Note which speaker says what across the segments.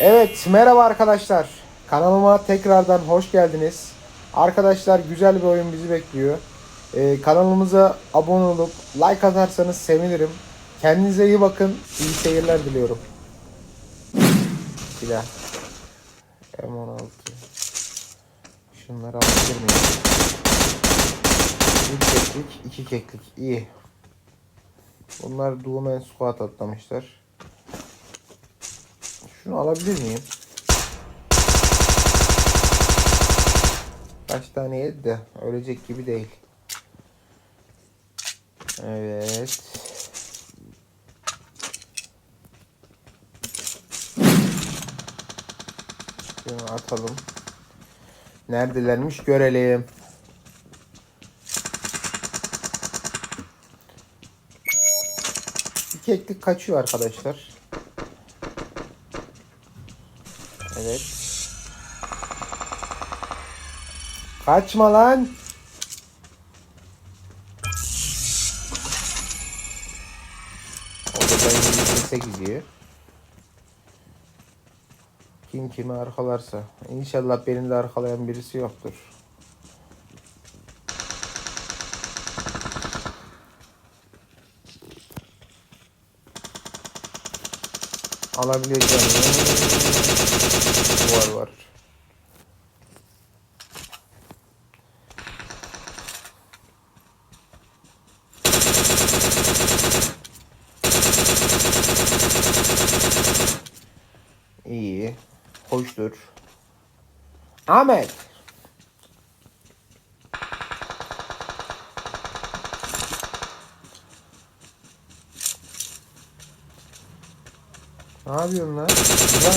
Speaker 1: Evet merhaba arkadaşlar. Kanalıma tekrardan hoş geldiniz. Arkadaşlar güzel bir oyun bizi bekliyor. Ee, kanalımıza abone olup like atarsanız sevinirim. Kendinize iyi bakın. İyi seyirler diliyorum. Silah. M16. Şunları alabilir miyim? Bir keklik, iki keklik. İyi. Bunlar Doom and Squad atlamışlar. Şunu alabilir miyim? Kaç tane yedi de ölecek gibi değil. Evet. Şunu atalım. Neredelermiş görelim. Bir keklik kaçıyor arkadaşlar. Evet. Kaçma lan. Gidiyor. Kim kimi arkalarsa. İnşallah beni de arkalayan birisi yoktur. Alabileceğim. Var var. İyi. Hoştur. Ahmet. Ne yapıyorsun lan? Yılan.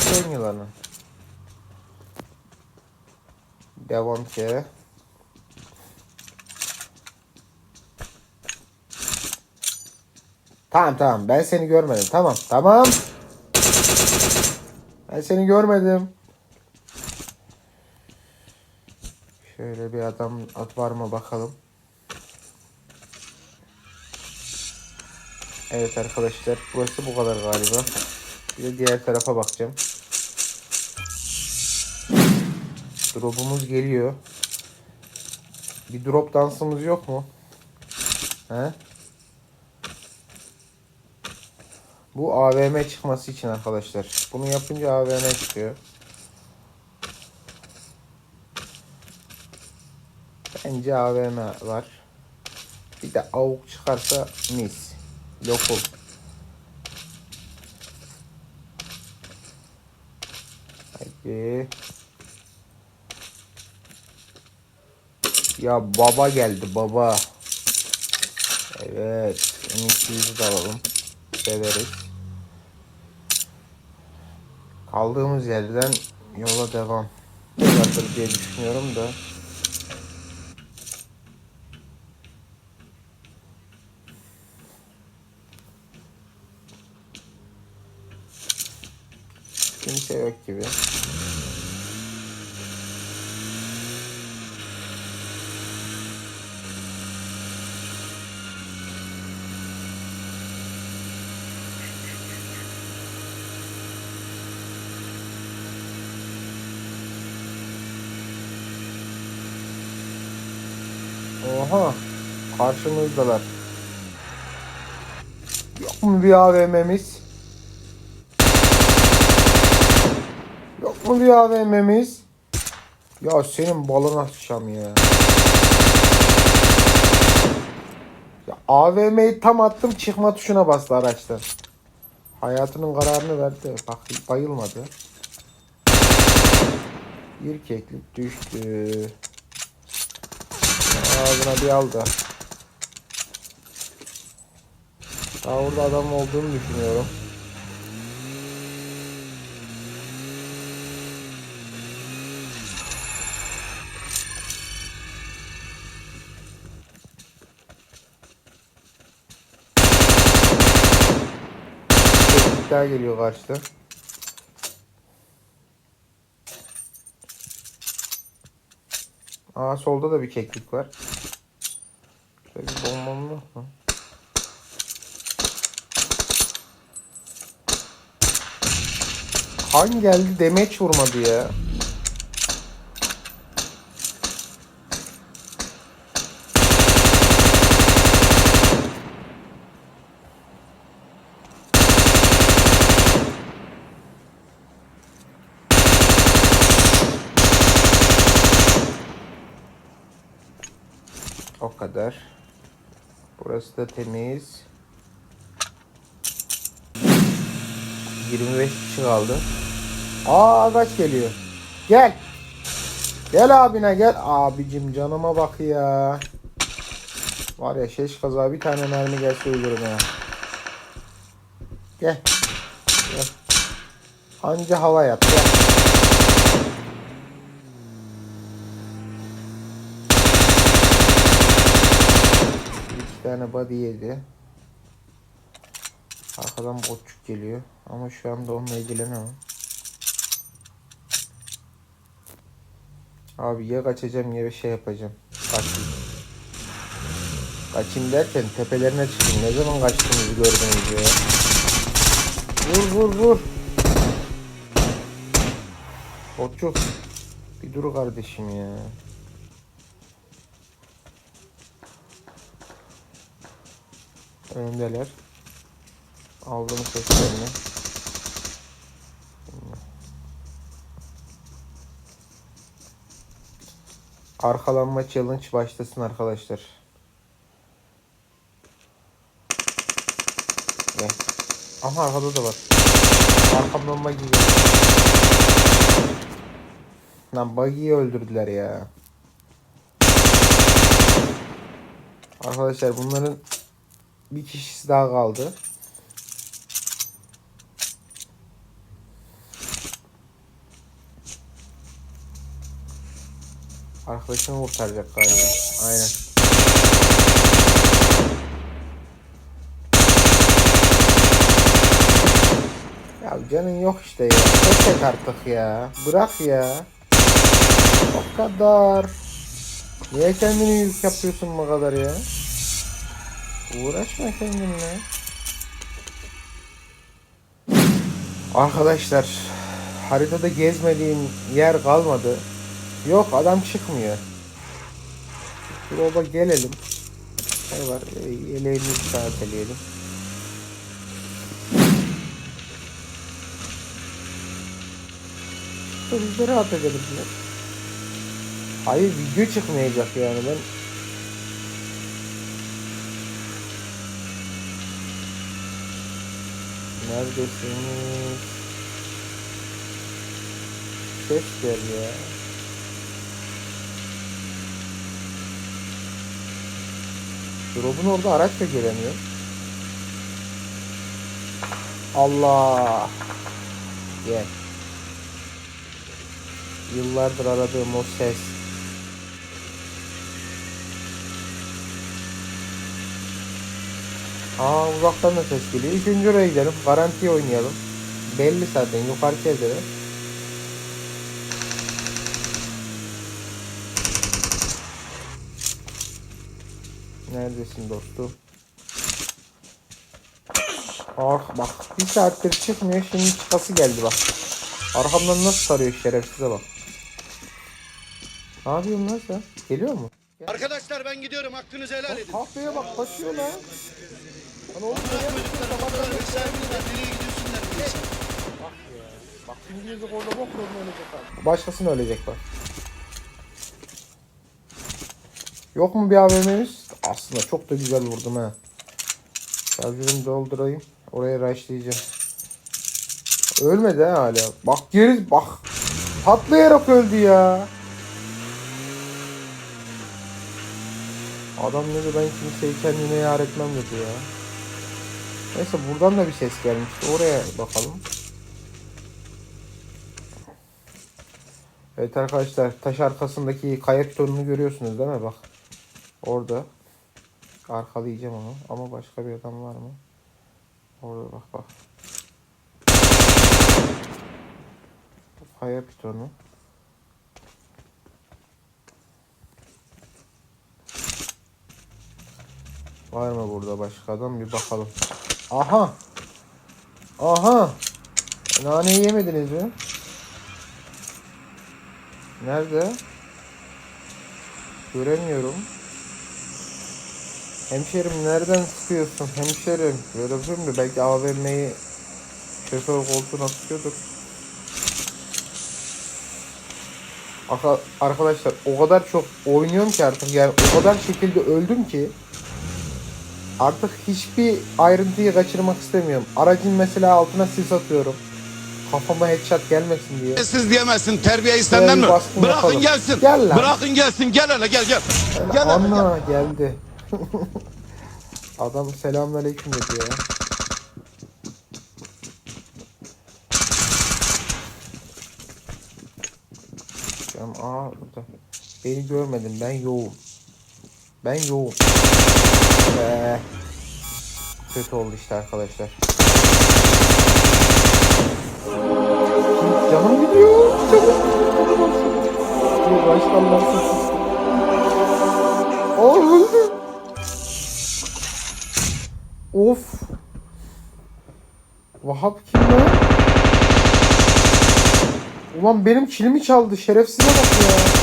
Speaker 1: Sen yılanı. Devam ki. Tamam tamam ben seni görmedim. Tamam tamam. Ben seni görmedim. Şöyle bir adam at var mı bakalım. Evet arkadaşlar burası bu kadar galiba. Bir de diğer tarafa bakacağım. Drop'umuz geliyor. Bir drop dansımız yok mu? He? Bu AVM çıkması için arkadaşlar. Bunu yapınca AVM çıkıyor. Bence AVM var. Bir de avuk çıkarsa mis. Lokum. Hadi. Ya baba geldi baba. Evet. M200'ü de alalım. Severiz. Kaldığımız yerden yola devam. Vardır diye düşünüyorum da. Kimse yok gibi. Oha. Karşımızdalar. Yok mu bir AVM'miz? Bir AVM'miz? Ya senin balına sıçam ya. Ya AVM'yi tam attım çıkma tuşuna bastı araçtan. Hayatının kararını verdi. Bak bayılmadı. Bir düştü. Ağzına bir al da. Daha orada adam olduğunu düşünüyorum. Bir daha geliyor karşıda. Aa solda da bir keklik var. Şöyle bir bombam? Han geldi demeç vurmadı ya. O kadar. Burası da temiz. 25 kişi kaldı. Aa kaç geliyor. Gel. Gel abine gel. Abicim canıma bak ya. Var ya şeş kaza bir tane mermi gelse ölürüm ya. Gel. Gel. Anca hava yap gel. Tane body yedi. Arkadan botçuk geliyor. Ama şu anda onunla ilgilenemem. Abi ya kaçacağım ya bir şey yapacağım. Kaçayım. Kaçayım derken tepelerine çıkayım. Ne zaman kaçtığınızı gördünüz ya. Vur vur vur. Botçuk. Bir dur kardeşim ya. Öndeler. Aldım seslerini. Arkalanma challenge başlasın arkadaşlar. Gel. Ama arkada da var. Arkamdan buggy. Lan buggy'yi öldürdüler ya. Arkadaşlar bunların bir kişisi daha kaldı. Arkadaşını kurtaracak galiba. Aynen. Ya canın yok işte ya. Et artık ya. Bırak ya. O kadar. Niye kendini yük yapıyorsun bu kadar ya? Uğraşma kendinle. Arkadaşlar haritada gezmediğim yer kalmadı. Yok adam çıkmıyor. Şuraya gelelim. Ne var? E, Yeleğimizi saateleyelim. De rahat edelim. Hayır video çıkmayacak yani ben Neredesiniz? Ses ver ya. Drop'un orada araç da göremiyor. Allah. Gel. Yıllardır aradığım o ses. Aa uzaktan da ses geliyor. İkinci oraya gidelim. Garanti oynayalım. Belli zaten yukarı evde. Neredesin dostum? Ah bak bir saattir çıkmıyor şimdi çıkası geldi bak. Arkamdan nasıl sarıyor şerefsize bak. Ne yapıyorsun lan sen? Geliyor mu?
Speaker 2: Arkadaşlar ben gidiyorum hakkınızı helal edin.
Speaker 1: Kahveye bak kaçıyor lan. Bak. Bak şimdi orada bok yolunu ölecek abi. Başkasını ölecek bak. Yok mu bir AVM'miz? Aslında çok da güzel vurdum ha. Şarjörümü doldurayım. Oraya rushlayacağım. Ölmedi ha hala. Bak geri bak. Patlayarak öldü ya. Adam dedi ben kimseyi kendine yar etmem dedi ya. Neyse buradan da bir ses gelmişti. Oraya bakalım. Evet arkadaşlar taş arkasındaki kaya pitonunu görüyorsunuz değil mi? Bak. Orada. Arkalayacağım onu. Ama başka bir adam var mı? Orada bak bak. Kaya pitonu. Var mı burada başka adam? Bir bakalım. Aha. Aha. Naneyi yemediniz mi? Nerede? Göremiyorum. Hemşerim nereden sıkıyorsun hemşerim? Görebilir mi? Belki AVM'yi şoför koltuğuna sıkıyordur. Arkadaşlar o kadar çok oynuyorum ki artık yani o kadar şekilde öldüm ki artık hiçbir ayrıntıyı kaçırmak istemiyorum. Aracın mesela altına sis atıyorum. Kafama headshot gelmesin diye.
Speaker 3: Siz diyemezsin terbiye senden mi? Bırakın
Speaker 1: yapalım.
Speaker 3: gelsin.
Speaker 1: Gel lan.
Speaker 3: Bırakın gelsin. Gel hele gel gel. Gel hele, gel.
Speaker 1: Geldi. Adam selamünaleyküm dedi ya. Aa burada. Beni görmedin ben yoğum. Ben yoğum. Be. Kötü oldu işte arkadaşlar. Canım gidiyor. Canım gidiyor. Başkanlar sessiz. Aa öldü. Of. Vahap kim lan? Ulan benim kilimi çaldı. Şerefsize bak ya.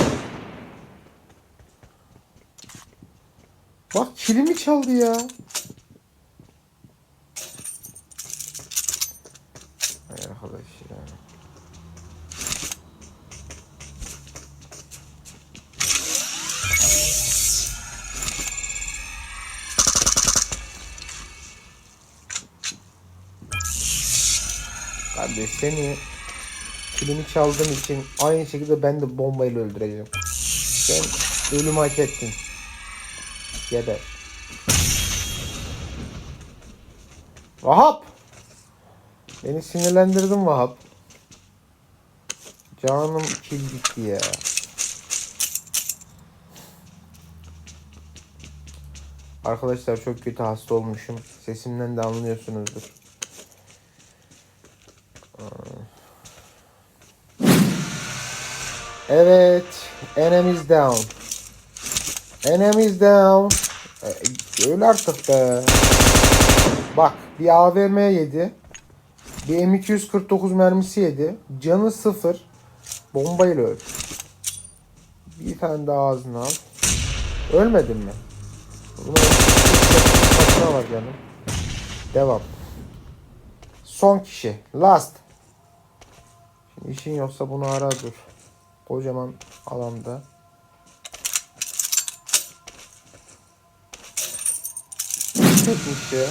Speaker 1: Bak kilimi çaldı ya. Ay arkadaş ya. Kardeş seni kilimi çaldığın için aynı şekilde ben de bombayla öldüreceğim. Sen ölümü hak ettin. Geber. Vahap! Beni sinirlendirdin Vahap. Canım kil gitti ya. Arkadaşlar çok kötü hasta olmuşum. Sesimden de anlıyorsunuzdur. Evet. Enemies down. Enemies down. E, öl artık be. Bak bir AVM yedi. Bir M249 mermisi yedi. Canı sıfır. Bombayla öl. Bir tane daha ağzına al. Ölmedin mi? Bunun katına var canım. Devam. Son kişi. Last. Şimdi işin yoksa bunu ara dur. Kocaman alanda. Bitmiş ya.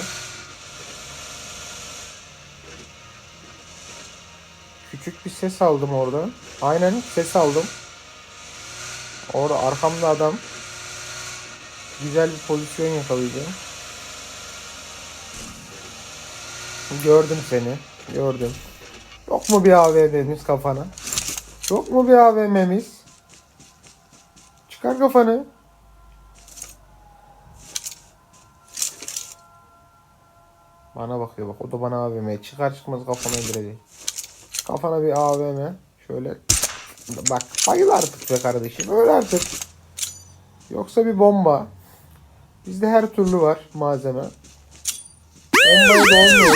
Speaker 1: Küçük bir ses aldım orada. Aynen ses aldım. Orada arkamda adam. Güzel bir pozisyon yakalayacağım. Gördüm seni. Gördüm. Yok mu bir AVM'miz kafana? Yok mu bir AVM'miz? Çıkar kafanı. Bana bakıyor bak. O da bana AVM. Çıkar çıkmaz kafana indirecek. Kafana bir AVM. Şöyle. Bak bayıl artık be kardeşim. Öyle artık. Yoksa bir bomba. Bizde her türlü var malzeme. Bombayı da olmuyor.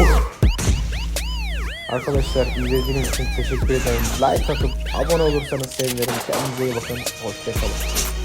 Speaker 1: Of. Arkadaşlar izlediğiniz için teşekkür ederim. Like atıp abone olursanız sevinirim. Kendinize iyi bakın. Hoşçakalın.